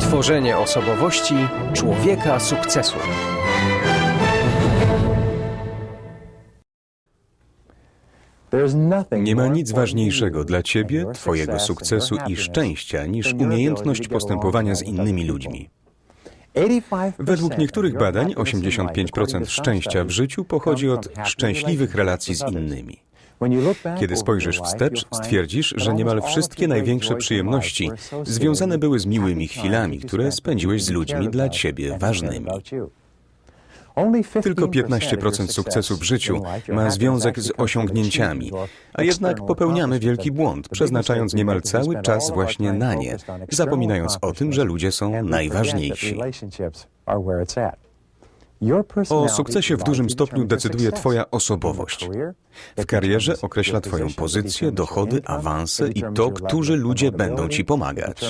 Tworzenie osobowości człowieka sukcesu. Nie ma nic ważniejszego dla Ciebie, Twojego sukcesu i szczęścia niż umiejętność postępowania z innymi ludźmi. Według niektórych badań 85% szczęścia w życiu pochodzi od szczęśliwych relacji z innymi. Kiedy spojrzysz wstecz, stwierdzisz, że niemal wszystkie największe przyjemności związane były z miłymi chwilami, które spędziłeś z ludźmi dla Ciebie ważnymi. Tylko 15% sukcesu w życiu ma związek z osiągnięciami, a jednak popełniamy wielki błąd, przeznaczając niemal cały czas właśnie na nie, zapominając o tym, że ludzie są najważniejsi. O sukcesie w dużym stopniu decyduje Twoja osobowość. W karierze określa Twoją pozycję, dochody, awanse i to, którzy ludzie będą Ci pomagać.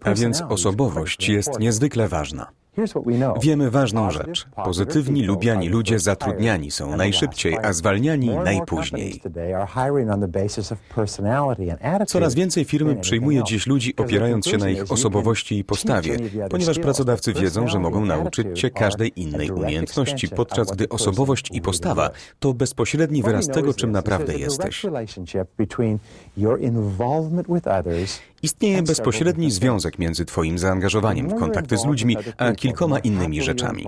A więc osobowość jest niezwykle ważna. Wiemy ważną rzecz. Pozytywni, lubiani ludzie zatrudniani są najszybciej, a zwalniani najpóźniej. Coraz więcej firm przyjmuje dziś ludzi opierając się na ich osobowości i postawie, ponieważ pracodawcy wiedzą, że mogą nauczyć cię każdej innej umiejętności, podczas gdy osobowość i postawa to bezpośredni wyraz tego, czym naprawdę jesteś. Istnieje bezpośredni związek między Twoim zaangażowaniem w kontakty z ludźmi, a kilkoma innymi rzeczami.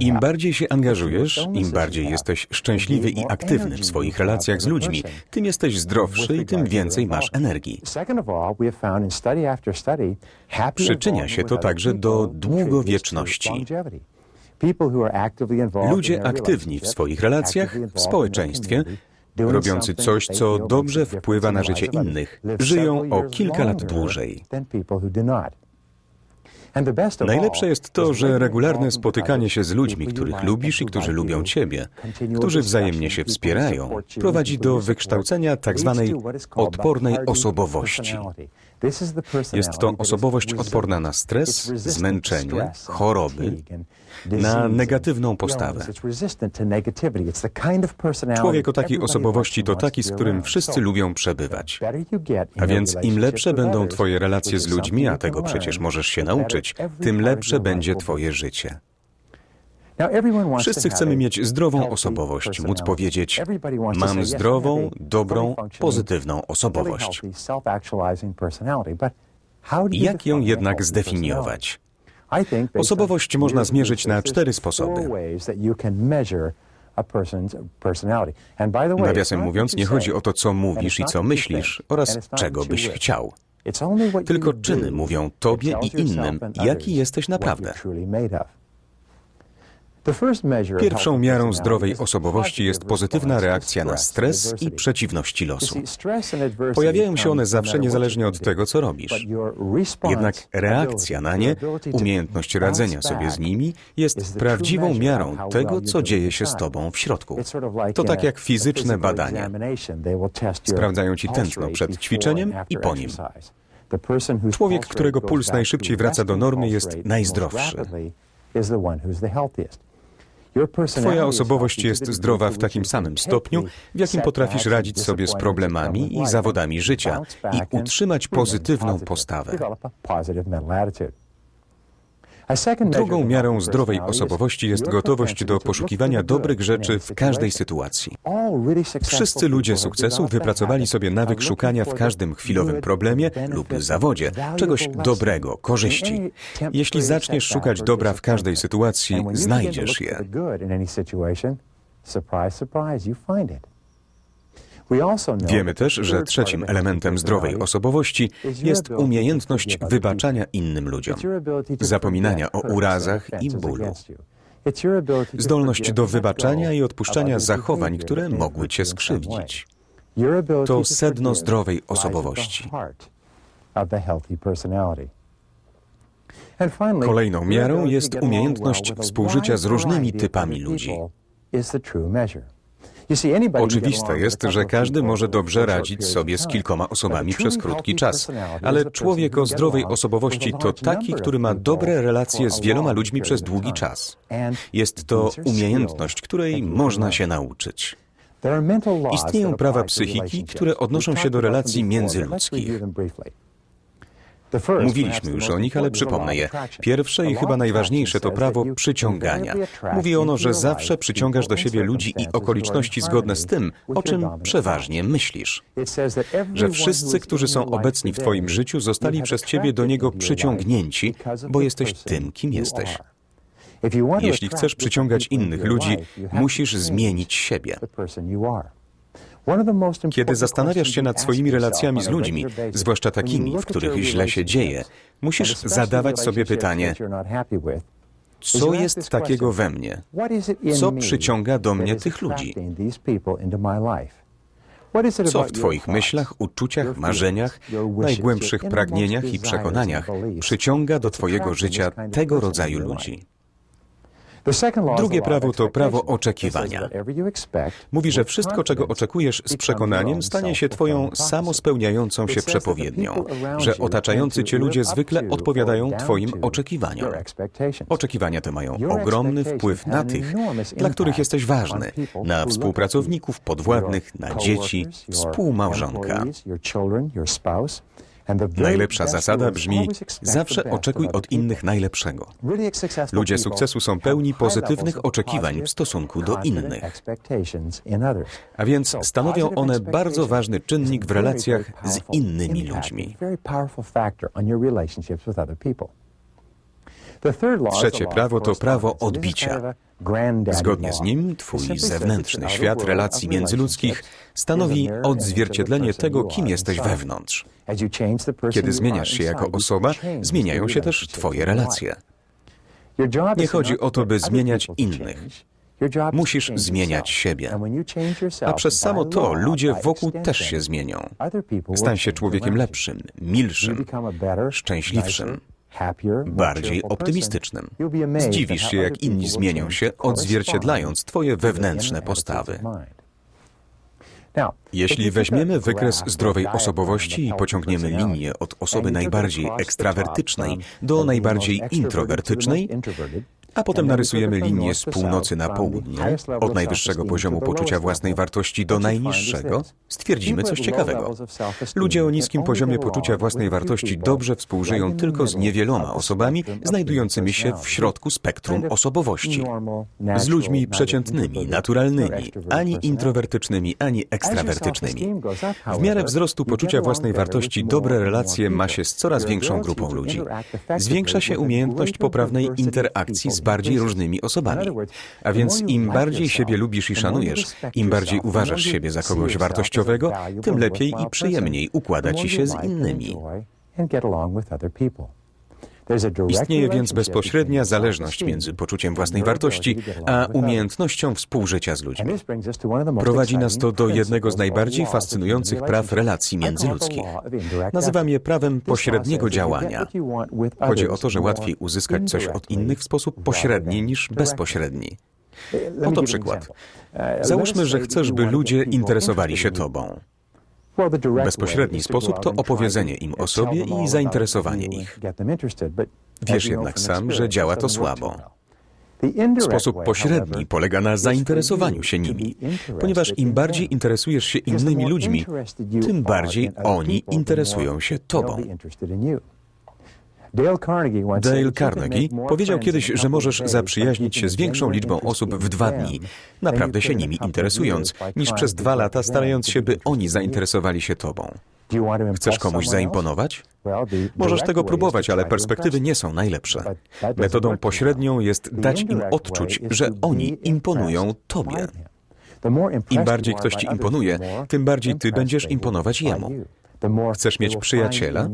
Im bardziej się angażujesz, im bardziej jesteś szczęśliwy i aktywny w swoich relacjach z ludźmi, tym jesteś zdrowszy i tym więcej masz energii. Przyczynia się to także do długowieczności. Ludzie aktywni w swoich relacjach, w społeczeństwie, robiący coś, co dobrze wpływa na życie innych, żyją o kilka lat dłużej. Najlepsze jest to, że regularne spotykanie się z ludźmi, których lubisz i którzy lubią Ciebie, którzy wzajemnie się wspierają, prowadzi do wykształcenia tzw. Tak odpornej osobowości. Jest to osobowość odporna na stres, zmęczenie, choroby, na negatywną postawę. Człowiek o takiej osobowości to taki, z którym wszyscy lubią przebywać. A więc im lepsze będą Twoje relacje z ludźmi, a tego przecież możesz się nauczyć, tym lepsze będzie Twoje życie. Wszyscy chcemy mieć zdrową osobowość, móc powiedzieć: Mam zdrową, dobrą, pozytywną osobowość. Jak ją jednak zdefiniować? Osobowość można zmierzyć na cztery sposoby. Nawiasem mówiąc, nie chodzi o to, co mówisz i co myślisz oraz czego byś chciał. Tylko czyny mówią tobie i innym, jaki jesteś naprawdę. Pierwszą miarą zdrowej osobowości jest pozytywna reakcja na stres i przeciwności losu. Pojawiają się one zawsze niezależnie od tego, co robisz. Jednak reakcja na nie, umiejętność radzenia sobie z nimi jest prawdziwą miarą tego, co dzieje się z tobą w środku. To tak jak fizyczne badania. Sprawdzają ci tętno przed ćwiczeniem i po nim. Człowiek, którego puls najszybciej wraca do normy, jest najzdrowszy. Twoja osobowość jest zdrowa w takim samym stopniu, w jakim potrafisz radzić sobie z problemami i zawodami życia i utrzymać pozytywną postawę. Drugą miarą zdrowej osobowości jest gotowość do poszukiwania dobrych rzeczy w każdej sytuacji. Wszyscy ludzie sukcesu wypracowali sobie nawyk szukania w każdym chwilowym problemie lub zawodzie czegoś dobrego, korzyści. Jeśli zaczniesz szukać dobra w każdej sytuacji, znajdziesz je. Wiemy też, że trzecim elementem zdrowej osobowości jest umiejętność wybaczania innym ludziom, zapominania o urazach i bólu. Zdolność do wybaczania i odpuszczania zachowań, które mogły cię skrzywdzić. To sedno zdrowej osobowości. Kolejną miarą jest umiejętność współżycia z różnymi typami ludzi. Oczywiste jest, że każdy może dobrze radzić sobie z kilkoma osobami przez krótki czas, ale człowiek o zdrowej osobowości to taki, który ma dobre relacje z wieloma ludźmi przez długi czas. Jest to umiejętność, której można się nauczyć. Istnieją prawa psychiki, które odnoszą się do relacji międzyludzkich. Mówiliśmy już o nich, ale przypomnę je. Pierwsze i chyba najważniejsze to prawo przyciągania. Mówi ono, że zawsze przyciągasz do siebie ludzi i okoliczności zgodne z tym, o czym przeważnie myślisz. Że wszyscy, którzy są obecni w Twoim życiu, zostali przez Ciebie do niego przyciągnięci, bo jesteś tym, kim jesteś. Jeśli chcesz przyciągać innych ludzi, musisz zmienić siebie. Kiedy zastanawiasz się nad swoimi relacjami z ludźmi, zwłaszcza takimi, w których źle się dzieje, musisz zadawać sobie pytanie, co jest takiego we mnie? Co przyciąga do mnie tych ludzi? Co w Twoich myślach, uczuciach, marzeniach, najgłębszych pragnieniach i przekonaniach przyciąga do Twojego życia tego rodzaju ludzi? Drugie prawo to prawo oczekiwania. Mówi, że wszystko, czego oczekujesz z przekonaniem, stanie się Twoją samospełniającą się przepowiednią, że otaczający Cię ludzie zwykle odpowiadają Twoim oczekiwaniom. Oczekiwania te mają ogromny wpływ na tych, dla których jesteś ważny, na współpracowników, podwładnych, na dzieci, współmałżonka. Najlepsza zasada brzmi: zawsze oczekuj od innych najlepszego. Ludzie sukcesu są pełni pozytywnych oczekiwań w stosunku do innych. A więc stanowią one bardzo ważny czynnik w relacjach z innymi ludźmi. Trzecie prawo to prawo odbicia. Zgodnie z nim, Twój zewnętrzny świat relacji międzyludzkich stanowi odzwierciedlenie tego, kim jesteś wewnątrz. Kiedy zmieniasz się jako osoba, zmieniają się też Twoje relacje. Nie chodzi o to, by zmieniać innych. Musisz zmieniać siebie. A przez samo to ludzie wokół też się zmienią. Stań się człowiekiem lepszym, milszym, szczęśliwszym bardziej optymistycznym. Zdziwisz się, jak inni zmienią się, odzwierciedlając Twoje wewnętrzne postawy. Jeśli weźmiemy wykres zdrowej osobowości i pociągniemy linię od osoby najbardziej ekstrawertycznej do najbardziej introwertycznej, a potem narysujemy linię z północy na południe, od najwyższego poziomu poczucia własnej wartości do najniższego, stwierdzimy coś ciekawego. Ludzie o niskim poziomie poczucia własnej wartości dobrze współżyją tylko z niewieloma osobami znajdującymi się w środku spektrum osobowości. Z ludźmi przeciętnymi, naturalnymi, ani introwertycznymi, ani ekstrawertycznymi. W miarę wzrostu poczucia własnej wartości dobre relacje ma się z coraz większą grupą ludzi. Zwiększa się umiejętność poprawnej interakcji z bardziej różnymi osobami. A więc im bardziej siebie lubisz i szanujesz, im bardziej uważasz siebie za kogoś wartościowego, tym lepiej i przyjemniej układa ci się z innymi. Istnieje więc bezpośrednia zależność między poczuciem własnej wartości a umiejętnością współżycia z ludźmi. Prowadzi nas to do jednego z najbardziej fascynujących praw relacji międzyludzkich. Nazywam je prawem pośredniego działania. Chodzi o to, że łatwiej uzyskać coś od innych w sposób pośredni niż bezpośredni. Oto przykład. Załóżmy, że chcesz, by ludzie interesowali się Tobą. Bezpośredni sposób to opowiedzenie im o sobie i zainteresowanie ich. Wiesz jednak sam, że działa to słabo. Sposób pośredni polega na zainteresowaniu się nimi, ponieważ im bardziej interesujesz się innymi ludźmi, tym bardziej oni interesują się Tobą. Dale Carnegie powiedział kiedyś, że możesz zaprzyjaźnić się z większą liczbą osób w dwa dni, naprawdę się nimi interesując, niż przez dwa lata starając się, by oni zainteresowali się tobą. Chcesz komuś zaimponować? Możesz tego próbować, ale perspektywy nie są najlepsze. Metodą pośrednią jest dać im odczuć, że oni imponują tobie. Im bardziej ktoś ci imponuje, tym bardziej ty będziesz imponować jemu. Chcesz mieć przyjaciela?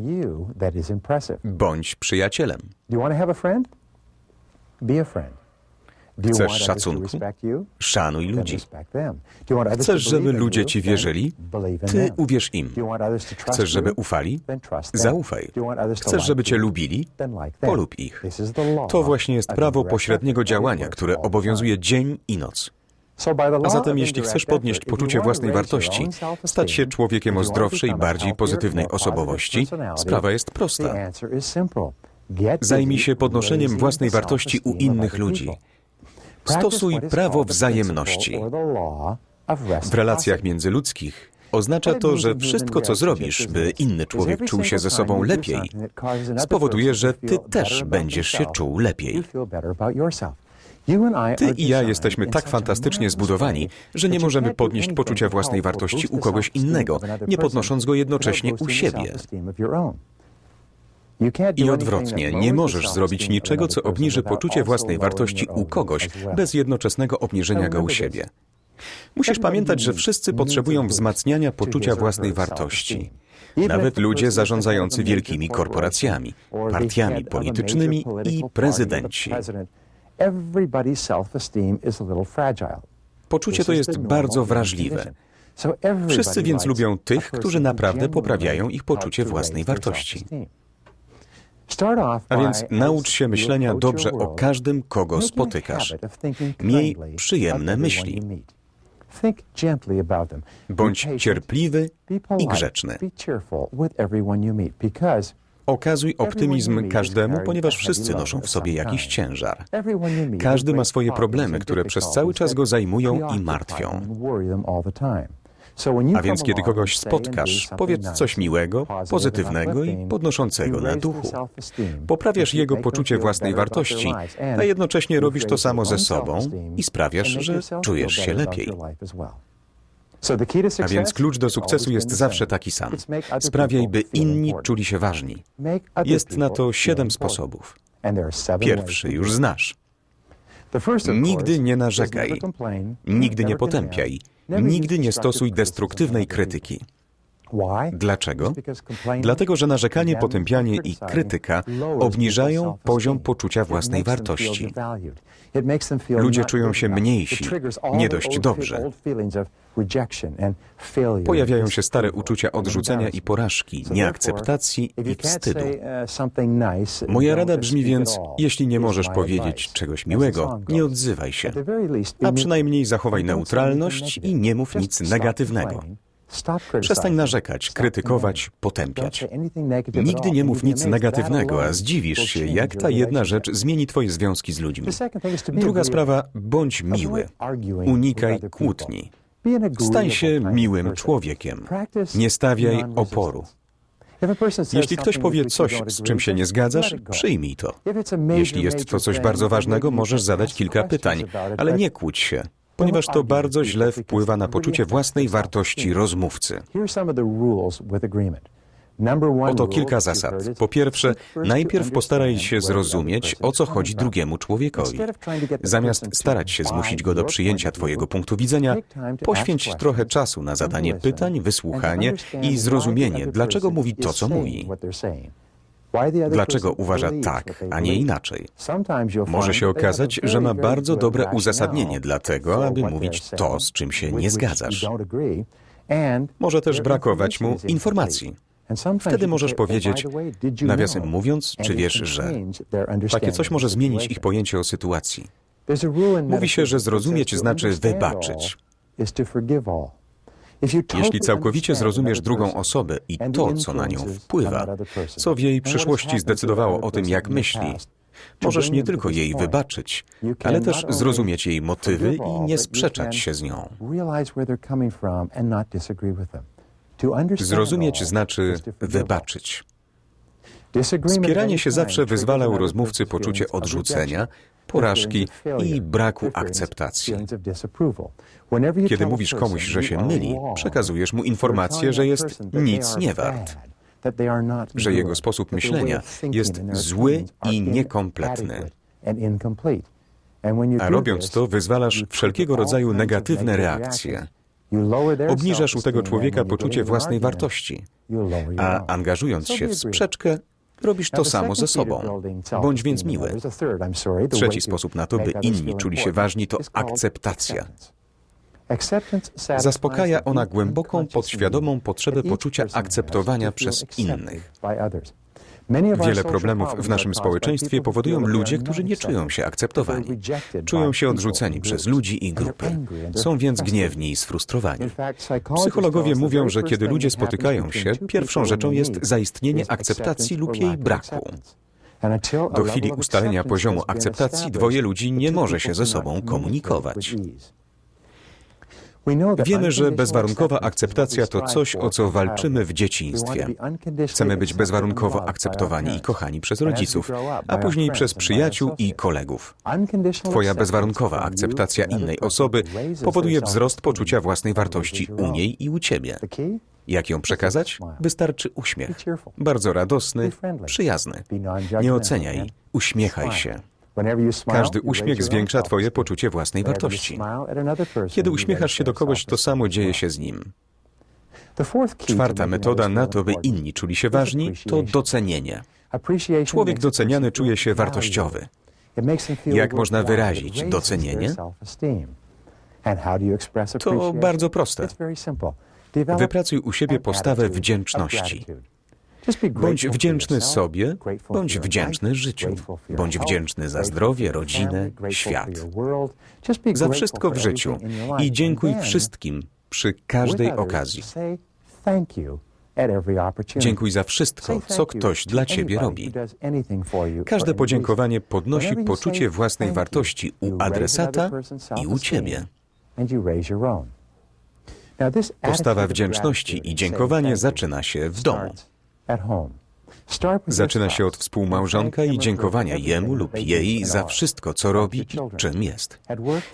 Bądź przyjacielem. Chcesz szacunku? Szanuj ludzi. Chcesz, żeby ludzie ci wierzyli? Ty uwierz im. Chcesz, żeby ufali? Zaufaj. Chcesz, żeby cię lubili? Polub ich. To właśnie jest prawo pośredniego działania, które obowiązuje dzień i noc. A zatem, jeśli chcesz podnieść poczucie własnej wartości, stać się człowiekiem o zdrowszej, bardziej pozytywnej osobowości, sprawa jest prosta. Zajmij się podnoszeniem własnej wartości u innych ludzi. Stosuj prawo wzajemności. W relacjach międzyludzkich oznacza to, że wszystko, co zrobisz, by inny człowiek czuł się ze sobą lepiej, spowoduje, że ty też będziesz się czuł lepiej. Ty i ja jesteśmy tak fantastycznie zbudowani, że nie możemy podnieść poczucia własnej wartości u kogoś innego, nie podnosząc go jednocześnie u siebie. I odwrotnie, nie możesz zrobić niczego, co obniży poczucie własnej wartości u kogoś, bez jednoczesnego obniżenia go u siebie. Musisz pamiętać, że wszyscy potrzebują wzmacniania poczucia własnej wartości. Nawet ludzie zarządzający wielkimi korporacjami, partiami politycznymi i prezydenci. Poczucie to jest bardzo wrażliwe. Wszyscy więc lubią tych, którzy naprawdę poprawiają ich poczucie własnej wartości. A więc naucz się myślenia dobrze o każdym, kogo spotykasz. Miej przyjemne myśli. Bądź cierpliwy i grzeczny. Okazuj optymizm każdemu, ponieważ wszyscy noszą w sobie jakiś ciężar. Każdy ma swoje problemy, które przez cały czas go zajmują i martwią. A więc kiedy kogoś spotkasz, powiedz coś miłego, pozytywnego i podnoszącego na duchu. Poprawiasz jego poczucie własnej wartości, a jednocześnie robisz to samo ze sobą i sprawiasz, że czujesz się lepiej. A więc klucz do sukcesu jest zawsze taki sam. Sprawiaj, by inni czuli się ważni. Jest na to siedem sposobów. Pierwszy już znasz. Nigdy nie narzekaj, nigdy nie potępiaj, nigdy nie stosuj destruktywnej krytyki. Dlaczego? Dlatego, że narzekanie, potępianie i krytyka obniżają poziom poczucia własnej wartości. Ludzie czują się mniejsi, nie dość dobrze. Pojawiają się stare uczucia odrzucenia i porażki, nieakceptacji i wstydu. Moja rada brzmi więc, jeśli nie możesz powiedzieć czegoś miłego, nie odzywaj się, a przynajmniej zachowaj neutralność i nie mów nic negatywnego. Przestań narzekać, krytykować, potępiać. Nigdy nie mów nic negatywnego, a zdziwisz się, jak ta jedna rzecz zmieni Twoje związki z ludźmi. Druga sprawa, bądź miły. Unikaj kłótni. Stań się miłym człowiekiem. Nie stawiaj oporu. Jeśli ktoś powie coś, z czym się nie zgadzasz, przyjmij to. Jeśli jest to coś bardzo ważnego, możesz zadać kilka pytań, ale nie kłóć się ponieważ to bardzo źle wpływa na poczucie własnej wartości rozmówcy. Oto kilka zasad. Po pierwsze, najpierw postaraj się zrozumieć, o co chodzi drugiemu człowiekowi. Zamiast starać się zmusić go do przyjęcia Twojego punktu widzenia, poświęć trochę czasu na zadanie pytań, wysłuchanie i zrozumienie, dlaczego mówi to, co mówi. Dlaczego uważa tak, a nie inaczej? Może się okazać, że ma bardzo dobre uzasadnienie dla tego, aby mówić to, z czym się nie zgadzasz. Może też brakować mu informacji. Wtedy możesz powiedzieć, nawiasem mówiąc, czy wiesz, że takie coś może zmienić ich pojęcie o sytuacji. Mówi się, że zrozumieć znaczy wybaczyć. Jeśli całkowicie zrozumiesz drugą osobę i to, co na nią wpływa, co w jej przyszłości zdecydowało o tym, jak myśli, możesz nie tylko jej wybaczyć, ale też zrozumieć jej motywy i nie sprzeczać się z nią. Zrozumieć znaczy wybaczyć. Spieranie się zawsze wyzwala u rozmówcy poczucie odrzucenia, porażki i braku akceptacji. Kiedy mówisz komuś, że się myli, przekazujesz mu informację, że jest nic nie wart, że jego sposób myślenia jest zły i niekompletny. A robiąc to, wyzwalasz wszelkiego rodzaju negatywne reakcje. Obniżasz u tego człowieka poczucie własnej wartości, a angażując się w sprzeczkę, robisz to samo ze sobą. Bądź więc miły. Trzeci sposób na to, by inni czuli się ważni, to akceptacja. Zaspokaja ona głęboką, podświadomą potrzebę poczucia akceptowania przez innych. Wiele problemów w naszym społeczeństwie powodują ludzie, którzy nie czują się akceptowani. Czują się odrzuceni przez ludzi i grupy. Są więc gniewni i sfrustrowani. Psychologowie mówią, że kiedy ludzie spotykają się, pierwszą rzeczą jest zaistnienie akceptacji lub jej braku. Do chwili ustalenia poziomu akceptacji dwoje ludzi nie może się ze sobą komunikować. Wiemy, że bezwarunkowa akceptacja to coś, o co walczymy w dzieciństwie. Chcemy być bezwarunkowo akceptowani i kochani przez rodziców, a później przez przyjaciół i kolegów. Twoja bezwarunkowa akceptacja innej osoby powoduje wzrost poczucia własnej wartości u niej i u ciebie. Jak ją przekazać? Wystarczy uśmiech. Bardzo radosny, przyjazny. Nie oceniaj, uśmiechaj się. Każdy uśmiech zwiększa Twoje poczucie własnej wartości. Kiedy uśmiechasz się do kogoś, to samo dzieje się z nim. Czwarta metoda na to, by inni czuli się ważni, to docenienie. Człowiek doceniany czuje się wartościowy. Jak można wyrazić docenienie? To bardzo proste. Wypracuj u siebie postawę wdzięczności. Bądź wdzięczny sobie, bądź wdzięczny życiu. Bądź wdzięczny za zdrowie, rodzinę, świat. Za wszystko w życiu i dziękuj wszystkim przy każdej okazji. Dziękuj za wszystko, co ktoś dla ciebie robi. Każde podziękowanie podnosi poczucie własnej wartości u adresata i u ciebie. Postawa wdzięczności i dziękowanie zaczyna się w domu. Zaczyna się od współmałżonka i dziękowania jemu lub jej za wszystko, co robi i czym jest.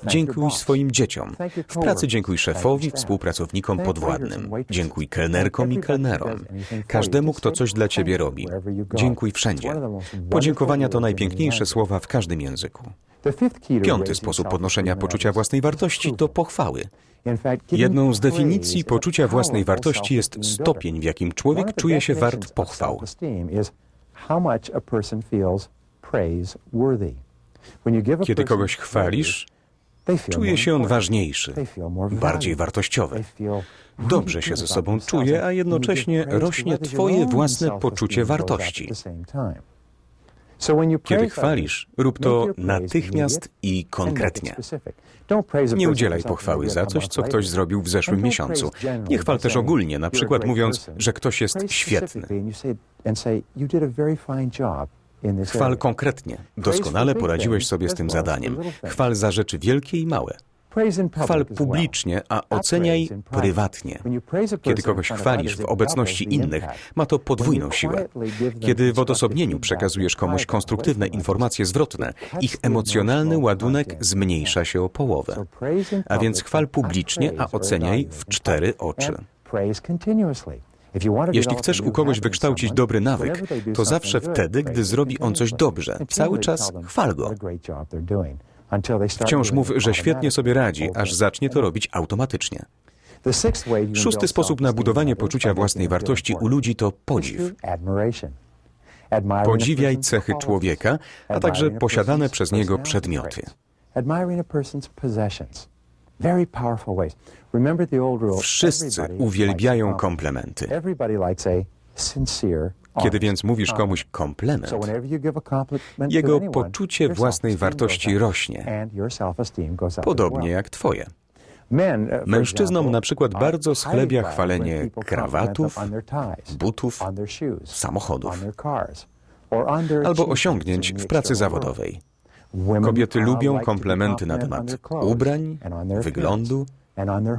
Dziękuj swoim dzieciom. W pracy dziękuj szefowi, współpracownikom podwładnym. Dziękuj kelnerkom i kelnerom. Każdemu, kto coś dla ciebie robi. Dziękuj wszędzie. Podziękowania to najpiękniejsze słowa w każdym języku. Piąty sposób podnoszenia poczucia własnej wartości to pochwały. Jedną z definicji poczucia własnej wartości jest stopień, w jakim człowiek czuje się wart pochwał. Kiedy kogoś chwalisz, czuje się on ważniejszy, bardziej wartościowy. Dobrze się ze sobą czuje, a jednocześnie rośnie Twoje własne poczucie wartości. Kiedy chwalisz, rób to natychmiast i konkretnie. Nie udzielaj pochwały za coś, co ktoś zrobił w zeszłym miesiącu. Nie chwal też ogólnie, na przykład mówiąc, że ktoś jest świetny. Chwal konkretnie. Doskonale poradziłeś sobie z tym zadaniem. Chwal za rzeczy wielkie i małe. Chwal publicznie, a oceniaj prywatnie. Kiedy kogoś chwalisz w obecności innych, ma to podwójną siłę. Kiedy w odosobnieniu przekazujesz komuś konstruktywne informacje zwrotne, ich emocjonalny ładunek zmniejsza się o połowę. A więc chwal publicznie, a oceniaj w cztery oczy. Jeśli chcesz u kogoś wykształcić dobry nawyk, to zawsze wtedy, gdy zrobi on coś dobrze. Cały czas chwal go. Wciąż mów, że świetnie sobie radzi, aż zacznie to robić automatycznie. Szósty sposób na budowanie poczucia własnej wartości u ludzi to podziw. Podziwiaj cechy człowieka, a także posiadane przez niego przedmioty. Wszyscy uwielbiają komplementy. Kiedy więc mówisz komuś komplement, jego poczucie własnej wartości rośnie, podobnie jak twoje. Mężczyznom na przykład bardzo schlebia chwalenie krawatów, butów, samochodów albo osiągnięć w pracy zawodowej. Kobiety lubią komplementy na temat ubrań, wyglądu,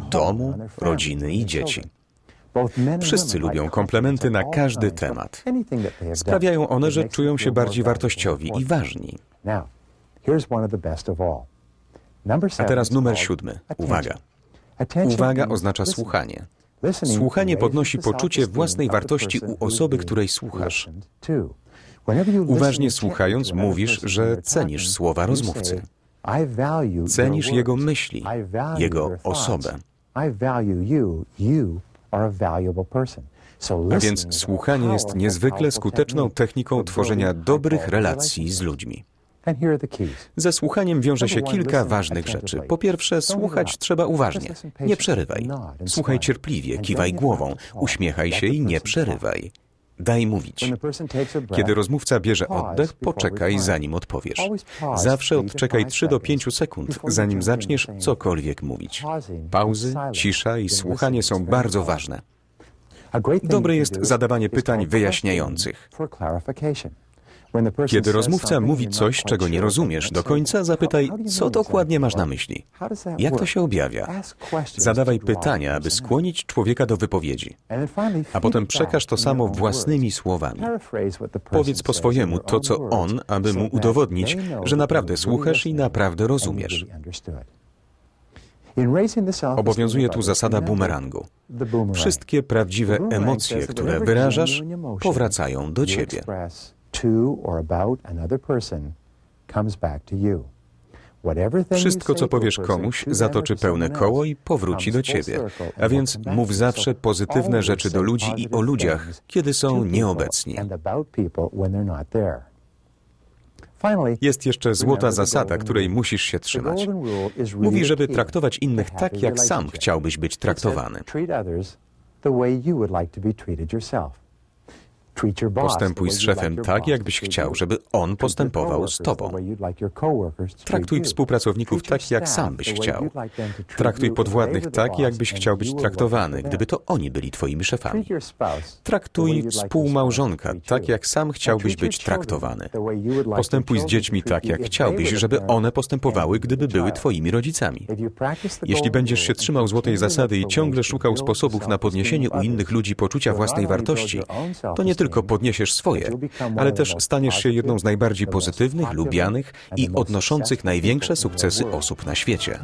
domu, rodziny i dzieci. Wszyscy lubią komplementy na każdy temat. Sprawiają one, że czują się bardziej wartościowi i ważni. A teraz numer siódmy. Uwaga. Uwaga oznacza słuchanie. Słuchanie podnosi poczucie własnej wartości u osoby, której słuchasz. Uważnie słuchając, mówisz, że cenisz słowa rozmówcy. Cenisz jego myśli, jego osobę. A więc słuchanie jest niezwykle skuteczną techniką tworzenia dobrych relacji z ludźmi. Ze słuchaniem wiąże się kilka ważnych rzeczy. Po pierwsze, słuchać trzeba uważnie. Nie przerywaj. Słuchaj cierpliwie, kiwaj głową, uśmiechaj się i nie przerywaj. Daj mówić. Kiedy rozmówca bierze oddech, poczekaj zanim odpowiesz. Zawsze odczekaj 3 do 5 sekund, zanim zaczniesz cokolwiek mówić. Pauzy, cisza i słuchanie są bardzo ważne. Dobre jest zadawanie pytań wyjaśniających. Kiedy rozmówca mówi coś, czego nie rozumiesz do końca, zapytaj, co dokładnie masz na myśli. Jak to się objawia? Zadawaj pytania, aby skłonić człowieka do wypowiedzi. A potem przekaż to samo własnymi słowami. Powiedz po swojemu to, co on, aby mu udowodnić, że naprawdę słuchasz i naprawdę rozumiesz. Obowiązuje tu zasada bumerangu. Wszystkie prawdziwe emocje, które wyrażasz, powracają do ciebie. Wszystko, co powiesz komuś, zatoczy pełne koło i powróci do ciebie. A więc mów zawsze pozytywne rzeczy do ludzi i o ludziach, kiedy są nieobecni. Jest jeszcze złota zasada, której musisz się trzymać. Mówi, żeby traktować innych tak, jak sam chciałbyś być traktowany. Postępuj z szefem tak, jakbyś chciał, żeby on postępował z tobą. Traktuj współpracowników tak, jak sam byś chciał. Traktuj podwładnych tak, jakbyś chciał być traktowany, gdyby to oni byli twoimi szefami. Traktuj współmałżonka tak, jak sam chciałbyś być traktowany. Postępuj z dziećmi tak, jak chciałbyś, żeby one postępowały, gdyby były twoimi rodzicami. Jeśli będziesz się trzymał złotej zasady i ciągle szukał sposobów na podniesienie u innych ludzi poczucia własnej wartości, to nie tylko podniesiesz swoje, ale też staniesz się jedną z najbardziej pozytywnych, lubianych i odnoszących największe sukcesy osób na świecie.